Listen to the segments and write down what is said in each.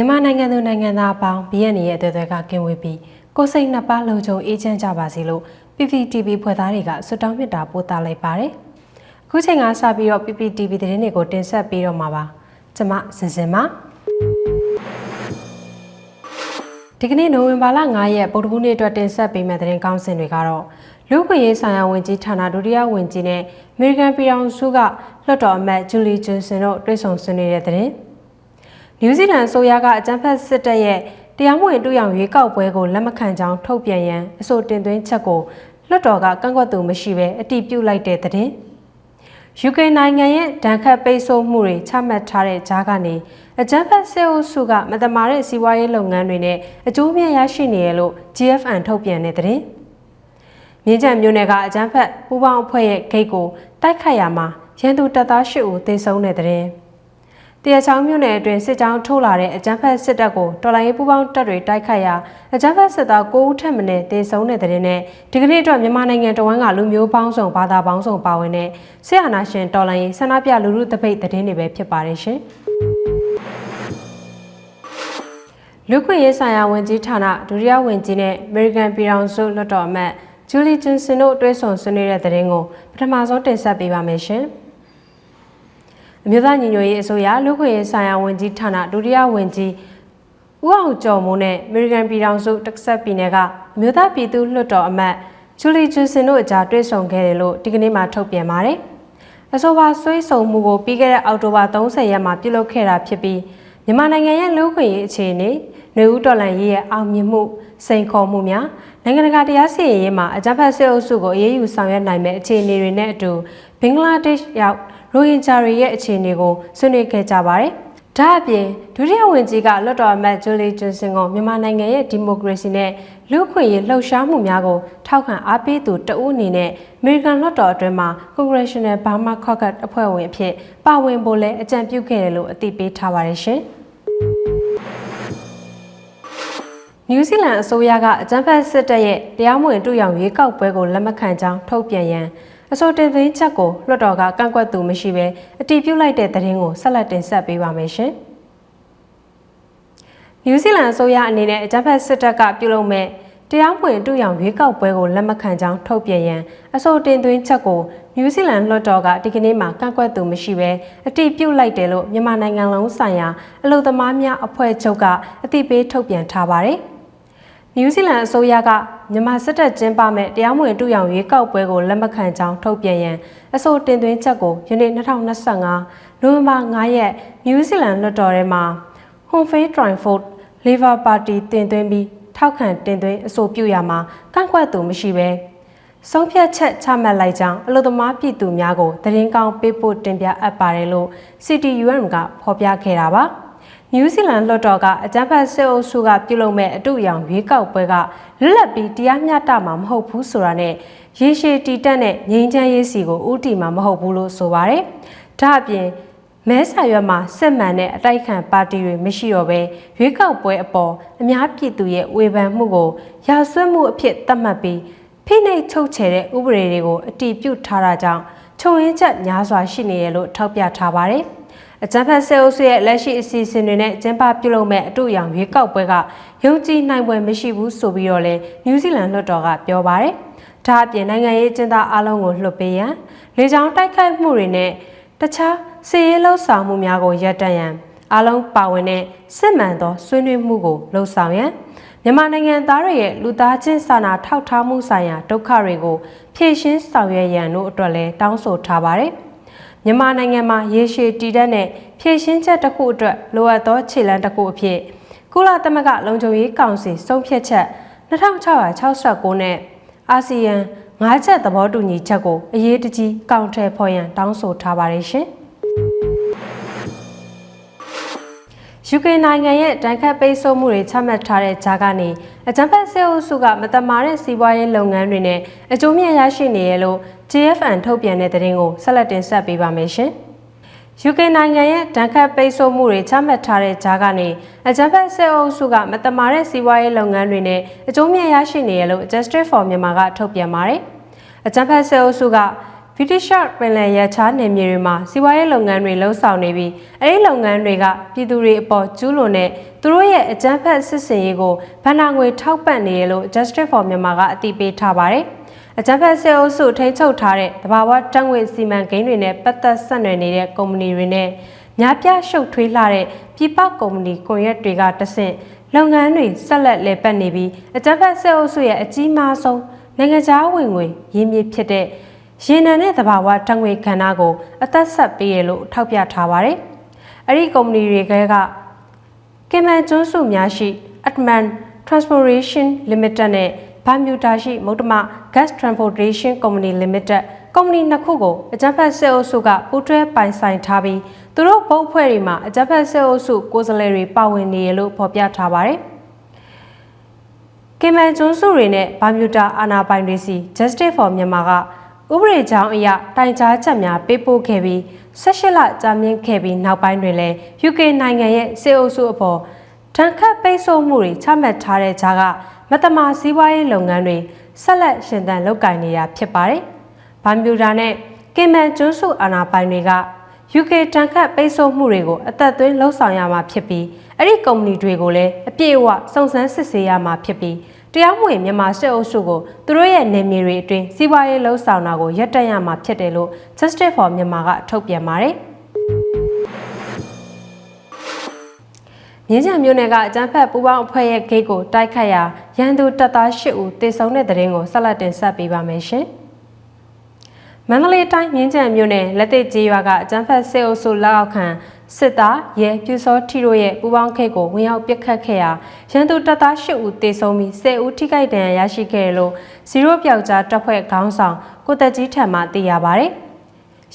မြန်မာနိုင်ငံသူနိုင်ငံသားအပေါင်း BNN ရဲ့အသွေးအသွဲကကင်းဝေးပြီးကိုယ်စိတ်နှစ်ပါးလုံခြုံအေးချမ်းကြပါစေလို့ PPTV ဖွဲ့သားတွေကဆွတောင်းမြတ်တာပို့သလိုက်ပါတယ်။အခုချိန်ကစပြီးတော့ PPTV သတင်းတွေကိုတင်ဆက်ပေးတော့မှာပါ။ကျွန်မစင်စင်ပါဒီကနေ့နိုဝင်ဘာလ9ရက်ပုဒ်တကူးနေ့အတွက်တင်ဆက်ပေးမယ့်သတင်းကောင်းစင်တွေကတော့လူ့ခွင့်ရေးဆိုင်ရာဝန်ကြီးဌာနဒုတိယဝန်ကြီးနဲ့အမေရိကန်ပြည်ထောင်စုကလွှတ်တော်အမတ်ဂျူလီဂျွန်ဆန်တို့တွေ့ဆုံဆွေးနွေးတဲ့သတင်း နယူးဇီလန်အစိုးရကအကြမ်းဖက်စစ်တပ်ရဲ့တရားမဝင်တူရောင်ရွေးကောက်ပွဲကိုလက်မခံကြောင်းထုတ်ပြန်ရန်အဆိုတင်သွင်းချက်ကိုလွှတ်တော်ကကန့်ကွက်သူမရှိဘဲအတည်ပြုလိုက်တဲ့သတင်း UK နိုင်ငံရဲ့ဒဏ်ခတ်ပိတ်ဆို့မှုတွေချမှတ်ထားတဲ့ကြားကနေအကြမ်းဖက်ဆဲအုပ်စုကမတမာတဲ့စီးပွားရေးလုပ်ငန်းတွေနဲ့အကျိုးမြတ်ရရှိနေရလို့ GFN ထုတ်ပြန်တဲ့သတင်းမြင်းချံမြို့နယ်ကအကြမ်းဖက်ပူးပေါင်းအဖွဲ့ရဲ့ဂိတ်ကိုတိုက်ခိုက်ရမှာရန်သူတပ်သား၈ဦးသေဆုံးတဲ့သတင်း တရချောင်းမြို့နယ်အတွင်းစစ်ကြောင်းထိုးလာတဲ့အကြမ်းဖက်စစ်တပ်ကိုတော်လိုင်းရေးပူးပေါင်းတပ်တွေတိုက်ခိုက်ရာအကြမ်းဖက်စစ်သား9ဦးထက်မနည်းသေဆုံးတဲ့တဲ့နဲ့ဒီကနေ့အတွက်မြန်မာနိုင်ငံတော်ဝန်ကလူမျိုးပေါင်းစုံဘာသာပေါင်းစုံပါဝင်တဲ့ဆရာနာရှင်တော်လိုင်းရေးဆန္ဒပြလူလူတပိတ်သတင်းတွေပဲဖြစ်ပါတယ်ရှင်လူခွင့်ရေးဆိုင်ရာဝန်ကြီးဌာနဒုတိယဝန်ကြီးနဲ့ American ပြည်ထောင်စုလွှတ်တော်အမတ်ဂျူလီဂျွန်ဆန်တို့တွဲဆုံဆွေးနွေးတဲ့သတင်းကိုပထမဆုံးတင်ဆက်ပေးပါမယ်ရှင်။ အမျိုးသားညီညွတ်ရေးအစိုးရလူခွင့်ရေးဆိုင်ရာဝန်ကြီးဌာနဒုတိယဝန်ကြီးဦးအောင်ကျော်မိုးနဲ့အမေရိကန်ပြည်ထောင်စုတက်ဆက်ပြည်နယ်ကအမျိုးသားပြည်သူ့လွှတ်တော်အမတ်ဂျူလီဂျူစင်တို့အကြားတွေ့ဆုံခဲ့တယ်လို့ဒီကနေ့မှထုတ်ပြန်ပါတယ်။အဆိုပါဆွေးဆုံမှုကိုပြီးခဲ့တဲ့အောက်တိုဘာ30ရက်မှာပြုလုပ်ခဲ့တာဖြစ်ပြီးမြန်မာနိုင်ငံရဲ့လူ့ခွင့်ရေးအခြေအနေနေဦးတော်လန်ရေးရဲ့အောင်မြင်မှုစိန်ခေါ်မှုများနိုင်ငံတကာတရားစီရင်ရေးမှာအကြမ်းဖက်စစ်အုပ်စုကိုအေးအေးယူဆောင်ရွက်နိုင်မဲ့အခြေအနေတွေနဲ့အတူဘင်္ဂလားဒေ့ရှ်ရောက် ရိုဟင်ဂျာတွေရဲ့အခြေအနေကိုဆွေးနွေးခဲ့ကြပါတယ်။ဒါအပြင်ဒုတိယဝန်ကြီးကလွတ်တော်အမတ်ဂျိုလီဂျွန်ဆင်ကိုမြန်မာနိုင်ငံရဲ့ဒီမိုကရေစီနဲ့လူ့အခွင့်အရေးလှုပ်ရှားမှုများကိုထောက်ခံအားပေးသူတဦးအနေနဲ့အမေရိကန်လွှတ်တော်အတွင်းမှာ Congressional Burma Caucus အဖွဲ့ဝင်အဖြစ်ပါဝင်ဖို့လဲအကြံပြုခဲ့တယ်လို့အသိပေးထားပါတယ်ရှင်။နယူးဇီလန်အစိုးရကအကြမ်းဖက်စစ်တပ်ရဲ့တရားမဝင်တူရောင်ရွေးကောက်ပွဲကိုလက်မခံကြောင်းထုတ်ပြန်ရန် အဆိုတင်သွင်းချက်ကိုလွှတ်တော်ကကန့်ကွက်သူမရှိဘဲအတည်ပြုလိုက်တဲ့သတင်းကိုဆက်လက်တင်ဆက်ပေးပါမယ်ရှင်။နယူးဇီလန်အစိုးရအနေနဲ့အကြမ်းဖက်စစ်တပ်ကပြုလုပ်မဲ့တရားမဝင်တူရောင်ရွေးကောက်ပွဲကိုလက်မခံကြောင်းထုတ်ပြန်ရန်အဆိုတင်သွင်းချက်ကိုနယူးဇီလန်လွှတ်တော်ကဒီကနေ့မှကန့်ကွက်သူမရှိဘဲအတိပြုတ်လိုက်တယ်လို့မြန်မာနိုင်ငံလုံးဆိုင်ရာအလို့သမားများအဖွဲ့ချုပ်ကအသိပေးထုတ်ပြန်ထားပါတယ်။ နယူးဇီလန်အစိုးရကမြန်မာစစ်တပ်ကျင်းပမဲ့တရားမဝင်တူရောင်ရွေးကောက်ပွဲကိုလက်မခံကြောင်းထုတ်ပြန်ရန်အဆိုတင်သွင်းချက်ကိုယနေ့2025နိုဝင်ဘာ9ရက်နယူးဇီလန်လွှတ်တော်ထဲမှာ Home Face Triforce Labour Party တင်သွင်းပြီးထောက်ခံတင်သွင်းအဆိုပြုရမှာကန့်ကွက်သူမရှိဘဲဆုံးဖြတ်ချက်ချမှတ်လိုက်ကြောင်းအလို့သမားပြည်သူများကိုသတင်းကောင်းပေးပို့တင်ပြအပ်ပါတယ်လို့ CTUM ကဖော်ပြခဲ့တာပါ။ နယူးဇီလန်လွှတ်တော်ကအကြမ်းဖက်စစ်အုပ်စုကပြုလုပ်မဲ့အတူအယောင်ရွေးကောက်ပွဲကလွတ်လပ်ပြီးတရားမျှတမှာမဟုတ်ဘူးဆိုတာနဲ့ရေရှည်တည်တက်တဲ့ငြိမ်းချမ်းရေးစီကိုဥတီမှာမဟုတ်ဘူးလို့ဆိုပါတယ်။ဒါအပြင်မဲဆာရွက်မှာစစ်မှန်တဲ့အတိုက်ခံပါတီတွေမရှိတော့ဘဲရွေးကောက်ပွဲအပေါ်အများပြည်သူရဲ့ဝေဖန်မှုကိုရာဆွဲမှုအဖြစ်သတ်မှတ်ပြီးဖိနှိပ်ချုပ်ချယ်တဲ့ဥပဒေတွေကိုအတီးပြုတ်ထားတာကြောင့်ချုံရင်းချက်များစွာရှိနေရလို့ထောက်ပြထားပါတယ်။ အကြံဖတ်ဆဲအုပ်စုရဲ့လက်ရှိအစီအစဉ်တွေနဲ့ကျင်းပပြုလုပ်မဲ့အတူရောင်ရွေးကောက်ပွဲကယုံကြည်နိုင်ပွဲမရှိဘူးဆိုပြီးတော့လေနယူးဇီလန်လွှတ်တော်ကပြောပါတယ်။ဒါအပြင်နိုင်ငံရေးကျင်းသားအလုံးကိုလွှတ်ပေးရန်လေကြောင်းတိုက်ခိုက်မှုတွေနဲ့တခြားစီရေးလှုပ်ဆောင်မှုများကိုရပ်တန့်ရန်အလုံးပါဝင်တဲ့စစ်မှန်သောဆွေးနွေးမှုကိုလှုံ့ဆော်ရန်မြန်မာနိုင်ငံသားတွေရဲ့လူသားချင်းစာနာထောက်ထားမှုဆိုင်ရာဒုက္ခတွေကိုဖြည့်ရှင်းဆောင်ရွက်ရန်တို့အတွက်လည်းတောင်းဆိုထားပါတယ်။ မြန်မာနိုင်ငံမှာရေရှည်တည်တဲ့ဖြည့်ရှင်းချက်တစ်ခုအတွက်လိုအပ်သောခြေလှမ်းတစ်ခုအဖြစ်ကုလသမဂ္ဂလုံခြုံရေးကောင်စီဆုံးဖြတ်ချက်2669နဲ့အာဆီယံ၅ချက်သဘောတူညီချက်ကိုအရေးတကြီးကောင်ထည်ဖော်ရန်တောင်းဆိုထားပါတယ်ရှင်။ UK နိုင်ငံရဲ့တန်ခတ်ပိတ်ဆို့မှုတွေချမှတ်ထားတဲ့ကြားကနေအကြံဖက်ဆဲအုပ်စုကမတမာတဲ့စီးပွားရေးလုပ်ငန်းတွေနဲ့အကျိုးမြတ်ရရှိနေရလို့ JFN ထုတ်ပြန်တဲ့သတင်းကိုဆက်လက်တင်ဆက်ပေးပါမယ်ရှင်။ UK နိုင်ငံရဲ့တန်ခတ်ပိတ်ဆို့မှုတွေချမှတ်ထားတဲ့ကြားကနေအကြံဖက်ဆဲအုပ်စုကမတမာတဲ့စီးပွားရေးလုပ်ငန်းတွေနဲ့အကျိုးမြတ်ရရှိနေရလို့ Justice for Myanmar ကထုတ်ပြန်ပါတယ်။အကြံဖက်ဆဲအုပ်စုကဗြိတိရှပင်လယ်ရချားနယ်မြေတွေမှာစီးပွားရေးလုပ်ငန်းတွေလှုပ်ဆောင်နေပြီးအဲဒီလုပ်ငန်းတွေကပြည်သူတွေအပေါ်ကျူးလွန်တဲ့သူတို့ရဲ့အကြမ်းဖက်စစ်စင်ရေးကိုဗန်နာငွေထောက်ပံ့နေရလို့ Justice for Myanmar ကအတည်ပြုထားပါတယ်။ အကြမ်းဖက်စစ်အုပ်စုထိန်းချုပ်ထားတဲ့တဘာဝတံငွေစီမံကိန်းတွေနဲ့ပတ်သက်ဆက်နွယ်နေတဲ့ကုမ္ပဏီတွေနဲ့များပြားရှုပ်ထွေးလာတဲ့ပြည်ပကုမ္ပဏီကွန်ရက်တွေကတဆင့်လုပ်ငန်းတွေဆက်လက်လည်ပတ်နေပြီးအကြမ်းဖက်စစ်အုပ်စုရဲ့အကြီးမားဆုံးနိုင်ငံခြားဝင်ငွေရင်းမြစ်ဖြစ်တဲ့ရေနံနဲ့သဘာဝတံငွေကဏ္ဍကိုအသက်ဆက်ပေးရလို့ထောက်ပြထားပါတယ်။အဲ့ဒီကုမ္ပဏီတွေကကင်မန်ကျွန်းစုများရှိ Atman Transportation Limited နဲ့ ဘာမြူတာရှိမုဒ္ဓမ Gas Transportation Company Limited ကုမ္ပဏီနှစ်ခုကိုအကြမ်းဖက်စစ်အုပ်စုကပူးတွဲပိုင်ဆိုင်ထားပြီးသူတို့ဘုတ်အဖွဲ့တွေမှာအကြမ်းဖက်စစ်အုပ်စုကိုယ်စားလှယ်တွေပါဝင်နေရလို့ဖော်ပြထားပါတယ်။ကင်မန်ကျွန်းစုတွေနဲ့ဘာမြူတာအာနာပိုင်တွေစီ Justice for Myanmar ကဥပဒေကြောင်းအရတိုင်ကြားချက်များပေးပို့ခဲ့ပြီး18လကြာမြင့်ခဲ့ပြီးနောက်ပိုင်းတွင်လည်း UK နိုင်ငံရဲ့စေအုပ်စုအပေါ် တန်ခတ်ပိတ်ဆို့မှုတွေချမှတ်ထားတဲ့ကြားကမတမာစီးပွားရေးလုပ်ငန်းတွေဆက်လက်ရှင်သန်လုပ်ကိုင်နေတာဖြစ်ပါတယ်။ဘာမြူတာနဲ့ကင်မန်ကျွန်းစုအာနာပိုင်တွေက UK တန်ခတ်ပိတ်ဆို့မှုတွေကိုအသက်သွင်းလှုပ်ဆောင်ရမှာဖြစ်ပြီးအဲ့ဒီကုမ္ပဏီတွေကိုလည်းအပြည့်အဝစုံစမ်းစစ်ဆေးရမှာဖြစ်ပြီးတရားမဝင်မြန်မာစစ်အုပ်စုကိုသူတို့ရဲ့နေမြေတွေအတွင်းစီးပွားရေးလှုပ်ဆောင်တာကိုရပ်တန့်ရမှာဖြစ်တယ်လို့ Justice for Myanmar ကထုတ်ပြန်ပါတယ်။ မြင်းချံမြို့နယ်ကအကြမ်းဖက်ပူးပေါင်းအဖွဲ့ရဲ့ဂိတ်ကိုတိုက်ခတ်ရာရန်သူတပ်သား၈ဦးတေဆုံးတဲ့တဲ့ရင်ကိုဆက်လက်တင်ဆက်ပေးပါမယ်ရှင်။မန္တလေးတိုင်းမြင်းကြံမြို့နယ်လက်သိကျေးရွာကအကျန်းဖက်စစ်အုပ်စုလက်အောက်ခံစစ်သားရဲပြူစောထီတို့ရဲ့ပူပေါင်းခိတ်ကိုဝင်ရောက်ပစ်ခတ်ခဲ့ရာရန်သူတပ်သား၈ဦးတေဆုံးပြီး10ဦးထိခိုက်ဒဏ်ရာရရှိခဲ့တယ်လို့ဇီရိုပြောက်ကြားတပ်ဖွဲ့ခေါင်းဆောင်ကိုတက်ကြီးထံမှသိရပါဗျ။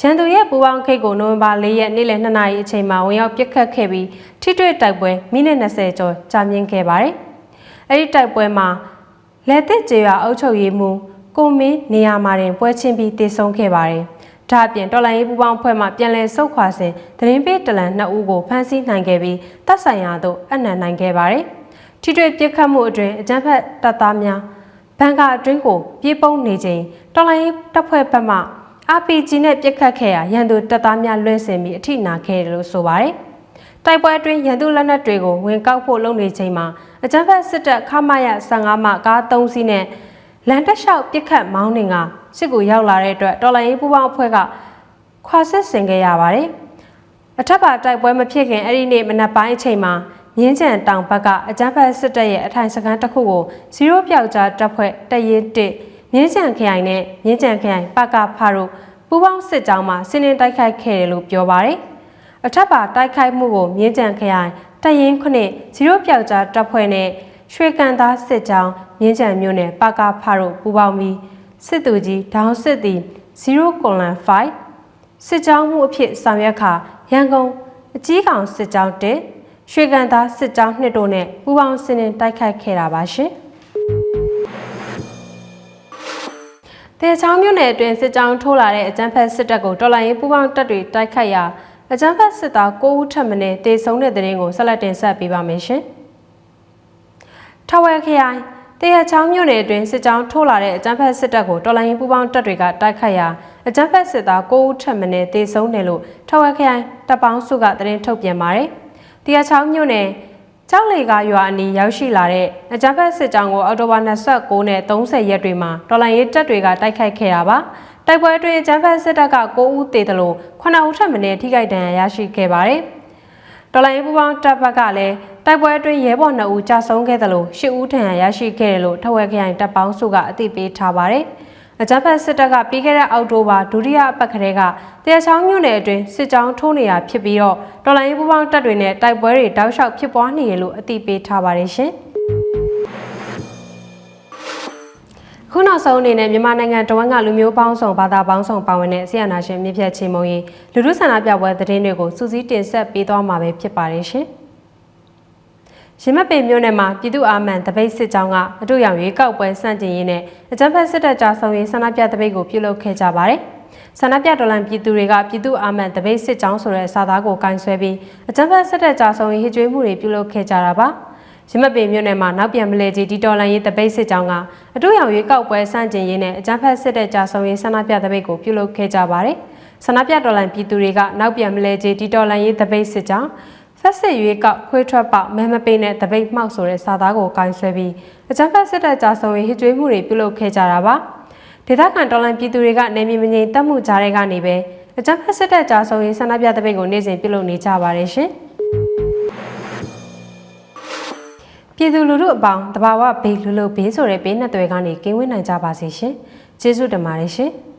ရန်သူရဲ့ပူပေါင်းခိတ်ကိုနိုဝင်ဘာ၄ရက်နေ့လယ်2နာရီအချိန်မှာဝင်ရောက်ပစ်ခတ်ခဲ့ပြီးထိတွေ့တိုက်ပွဲမိနစ်20ကျော်ကြာမြင့်ခဲ့ပါတယ်။အဲဒီတိုက်ပွဲမှာလက်သစ်ကျေးရွာအုပ်ချုပ်ရေးမှူးကိုမင်းနေရာမှာတင်ပွဲချင်းပြီးတည်ဆုံခဲ့ပါတယ်။ဒါအပြင်တော်လိုင်းရေးပူပေါင်းဖွဲ့မှပြန်လည်ဆုတ်ခွာစဉ်သတင်းပေးတလန်နှစ်ဦးကိုဖမ်းဆီးနိုင်ခဲ့ပြီးတပ်ဆိုင်ရာသို့အနံနိုင်ခဲ့ပါတယ်။ထိတွေ့ပြစ်ခတ်မှုအတွင်းအကြမ်းဖက်တပ်သားများဘန်ကာအတွင်းကိုပြေးပုန်းနေချိန်တော်လိုင်းရေးတပ်ဖွဲ့ဘက်မှ RPG နဲ့ပြစ်ခတ်ခဲ့ရာရန်သူတပ်သားများလွှဲဆင်ပြီးအထိနာခဲ့တယ်လို့ဆိုပါတယ်။တိုက်ပွဲအတွင်းရန်သူလက်နက်တွေကိုဝင်ကောက်ဖို့လုပ်နေချိန်မှာအကြမ်းဖက်စစ်တပ်ခမရ15မှကား3စီးနဲ့လန်တက်လျှောက်ပြစ်ခတ်မောင်းနှင်ကစစ်ကူရောက်လာတဲ့အတွက်တော်လိုင်းရေးပူပေါင်းအဖွဲ့ကခွာဆက်ဆင်ခဲ့ရပါတယ်။အထက်ပါတိုက်ပွဲမဖြစ်ခင်အဲ့ဒီနေ့မနက်ပိုင်းအချိန်မှာမြင်းချံတောင်ဘက်ကအကြမ်းဖက်စစ်တပ်ရဲ့အထိုင်စခန်းတစ်ခုကိုဇီရိုပြောက်ကြားတပ်ဖွဲ့တရင်တစ် မြင်းချံခရိုင်နဲ့မြင်းချံခရိုင်ပကဖာတို့ပူပေါင်းစစ်ကြောင်းမှာဆင်းနှင်းတိုက်ခိုက်ခဲ့တယ်လို့ပြောပါတယ်။အထက်ပါတိုက်ခိုက်မှုကိုမြင်းချံခရိုင်တရင်ခုနှစ်ဇီရိုပြောက်ကြားတပ်ဖွဲ့နဲ့ရွှေကန်သားစစ်ကြောင်းမြင်းချံမြို့နယ်ပကဖာတို့ပူးပေါင်းပြီးစစ်သူကြီးဒေါင်းစစ်သည်0 colon 5စစ်ကြောင်းမှုအဖြစ်ဆောင်ရွက်ခါရန်ကုန်အကြီးကောင်စစ်ကြောင်း1ရွှေကန်သားစစ်ကြောင်း2တို့နဲ့ပူးပေါင်းဆင်းနှင်တိုက်ခိုက်ခဲ့တာပါရှင် တေချောင်းမြို့နယ်အတွင်းစစ်ကြောင်းထိုးလာတဲ့အကြမ်းဖက်စစ်တပ်ကိုတော်လိုင်းရေးပူးပေါင်းတပ်တွေတိုက်ခိုက်ရာအကြမ်းဖက်စစ်သား9ဦးထပ်မံတေဆုံးတဲ့တဲ့ရင်ကိုဆက်လက်တင်ဆက်ပေးပါမယ်ရှင်။ထဝယ်ခရိုင်တရချောင်းမြို့နယ်အတွင်းစစ်ကြောင်းထိုးလာတဲ့အကြမ်းဖက်စစ်တပ်ကိုတော်လိုင်းပူးပေါင်းတပ်တွေကတိုက်ခိုက်ရာအကြမ်းဖက်စစ်သား9ဦးထပ်မံတေဆုံးတယ်လို့ထဝယ်ခရိုင်တပ်ပေါင်းစုကသတင်းထုတ်ပြန်ပါတယ်။တရချောင်းမြို့နယ် ကျောက်လေကရွာအနီးရောက်ရှိလာတဲ့အကြမ်းဖက်စစ်ကြောင်းကိုအော်တိုဘာ29နဲ့30ရက်တွေမှာတော်လိုင်းရေးတပ်တွေကတိုက်ခိုက်ခဲ့တာပါ။တိုက်ပွဲအတွင်းအကြမ်းဖက်စစ်တပ်က9ဦးသေတယ်လို့9ဦးထပ်မံထိခိုက်ဒဏ်ရာရရှိခဲ့ပါတယ်။တော်လိုင်းပူပေါင်းတပ်ဘက်ကလည်းတိုက်ပွဲအတွင်းရဲဘော်2ဦးကြာဆုံးခဲ့တယ်လို့10ဦးထံရရှိခဲ့တယ်လို့ထဝယ်ခရိုင်တပ်ပေါင်းစုကအသိပေးထားပါတယ်။ အကြမ်းဖက်စစ်တပ်ကပြီးခဲ့တဲ့အောက်တိုဘာဒုတိယအပတ်ကလေးကတရားချောင်းမြို့နယ်အတွင်းစစ်ကြောင်းထိုးနေတာဖြစ်ပြီးတော့တော်လိုင်းပူပေါင်းတပ်တွေနဲ့တိုက်ပွဲတွေတောက်လျှောက်ဖြစ်ပွားနေရလို့အသိပေးထားပါတယ်ရှင်။ခုနောက်ဆုံးအနေနဲ့မြန်မာနိုင်ငံတဝန်းကလူမျိုးပေါင်းစုံဘာသာပေါင်းစုံပါဝင်တဲ့ဆီယနာရှင်မြစ်ဖြတ်ချင်းမုံရီလူထုဆန္ဒပြပွဲသတင်းတွေကိုစူးစီးတင်ဆက်ပေးသွားမှာပဲဖြစ်ပါတယ်ရှင်။ ရမပေမြို့နယ်မှာပြည်သူ့အာမန်တပိတ်စစ်ကြောင်းကအတူရောင်ရွေးကောက်ပွဲစန့်ကျင်ရေးနဲ့အကြမ်းဖက်စစ်တပ်ကြားဆောင်ရေးဆန္ဒပြတပိတ်ကိုပြုလုပ်ခဲ့ကြပါတယ်။ဆန္ဒပြတော်လှန်ပြည်သူတွေကပြည်သူ့အာမန်တပိတ်စစ်ကြောင်းဆိုတဲ့စာသားကိုကင်ဆယ်ပြီးအကြမ်းဖက်စစ်တပ်ကြားဆောင်ရေးဟစ်ကြွေးမှုတွေပြုလုပ်ခဲ့ကြတာပါ။ရမတ်ပင်မြို့နယ်မှာနောက်ပြန်မလဲကြီးတီတော်လန်ရေးတပိတ်စစ်ကြောင်းကအတူရောင်ရွေးကောက်ပွဲစန့်ကျင်ရေးနဲ့အကြမ်းဖက်စစ်တပ်ကြာဆုံးရေးဆန္ဒပြတပိတ်ကိုပြုလုပ်ခဲ့ကြပါတယ်။ဆန္ဒပြတော်လှန်ပြည်သူတွေကနောက်ပြန်မလဲကြီးတီတော်လန်ရေးတပိတ်စစ်ကြောင်း ဖက်စစ်ရွေးကောက်ခွေးထွက်ပေါက်မဲမပိနဲ့တပိတ်မှောက်ဆိုတဲ့စာသားကိုကင်ဆယ်ပြီးအကြမ်းဖက်စစ်တပ်ကြာဆုံးရေးဟစ်ကြွေးမှုတွေပြုလုပ်ခဲ့ကြတာပါ။ဒေသခံတော်လှန်ပြည်သူတွေကနေမြေမငြိမ်တက်မှုကြားတဲ့ကနေပဲအကြမ်းဖက်စစ်တပ်ကြာဆုံးရေးဆန္ဒပြတပိတ်ကိုနေ့စဉ်ပြုလုပ်နေကြပါတယ်ရှင်။ပြည်သူလူထုအပေါင်းတဘာဝဘေးလူလူဘေးဆိုတဲ့ဘေးနှစ်သွဲကနေကင်းဝေးနိုင်ကြပါစေရှင်။ကျေးဇူးတင်ပါတယ်ရှင်။